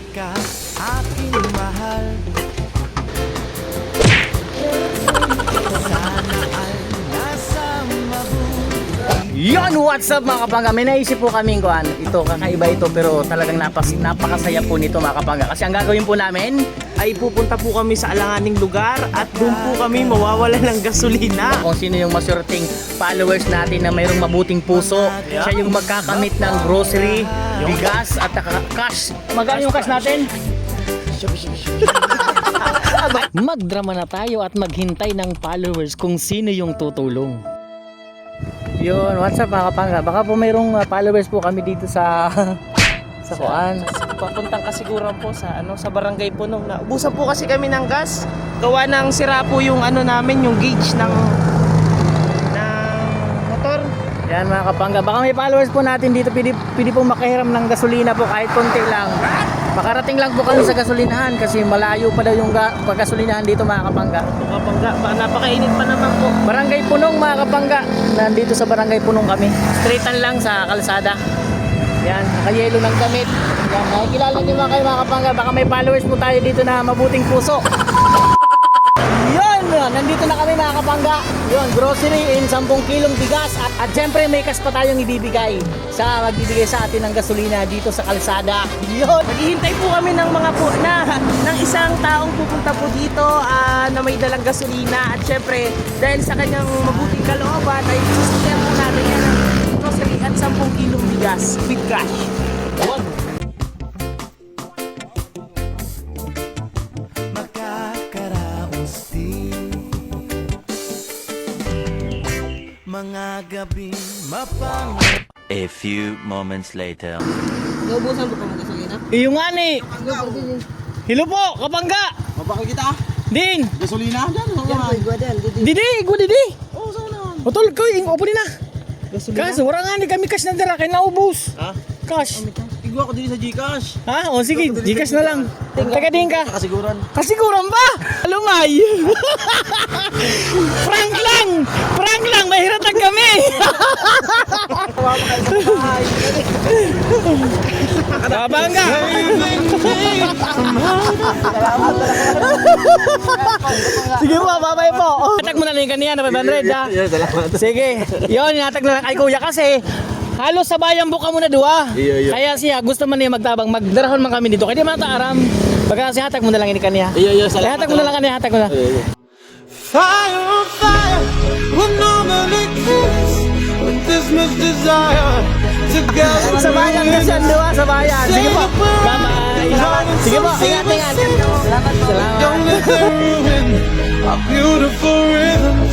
ka, aking mahal. Sana what's up mga kapangga? May naisip po kaming kuhan. Ito, kakaiba ito pero talagang napas, napakasaya po nito mga kapangga. Kasi ang gagawin po namin, ay pupunta po kami sa alanganing lugar at doon po kami mawawala ng gasolina. kung sino yung masurting followers natin na mayroong mabuting puso, siya yung magkakamit ng grocery, bigas at cash. Magkano yung cash natin? Magdrama na tayo at maghintay ng followers kung sino yung tutulong. Yun, what's up mga kapangga? Baka po mayroong uh, followers po kami dito sa sa kuan. Papuntang kasiguran po sa ano sa barangay Punong na ubusan po kasi kami ng gas. Gawa ng sira po yung ano namin, yung gauge ng ng motor. Yan mga kapangga, baka may followers po natin dito, pwede, pwede po makahiram ng gasolina po kahit konti lang. Makarating lang po kami sa gasolinahan kasi malayo pa daw yung ga- paggasolinahan dito mga kapangga. Kapangga, napakainit pa naman po. Barangay Punong mga kapangga, nandito sa Barangay Punong kami. Straightan lang sa kalsada. Yan, nakayelo ng damit. Yan, nakikilala niyo mga kayo mga kapangga, baka may followers po tayo dito na mabuting puso. Yun, nandito na kami mga kapangga. Yun, grocery in 10 kilong bigas. At, at syempre may kas pa tayong ibibigay sa magbibigay sa atin ng gasolina dito sa kalsada. Yun. Naghihintay po kami ng mga po na ng isang taong pupunta po dito ah, na may dalang gasolina at syempre dahil sa kanyang mabuting kalooban ay susundan po natin yan ng grocery at 10 kilong bigas with cash. Mga gabi mapang A few moments later. Naubusan po ka mo gasolina? Iyo nga ni. Hello po, kapangga. Mabakal kita Ding. Gasolina dyan Yan po, igwa din. Didi. Didi, didi. Oo saan naman Otol ko, ing opo din na. Kas, wala nga ni kami cash na dira kay naubos. Ha? Cash. Igwa ko din sa Gcash Ha? O sige, Gcash na lang. Taga din ka. Kasiguran Kasiguran ba? Alungay. Prank lang. Prank lang, mahiratan kami. Kabangga. Sige po, babay po. Atak mo na lang kanina na 500 ha. Sige. Yun, inatag na lang kay kuya kasi halos sa bayan buka mo na duwa. Kaya siya gusto man niya magtabang magdarahon man kami dito. Kaya di man taaram. Baka si hatag mo na lang ini kaniya. Iyo iyo Ay, hatag mo na lang kaniya, hatag mo na. Fire on fire Would normally kiss With this much desire Sa bayan na siya, duwa sa bayan. Sige po. Bye-bye. Sige po, ingat, ingat. Salamat po. Salamat. Don't let them ruin Our beautiful rhythm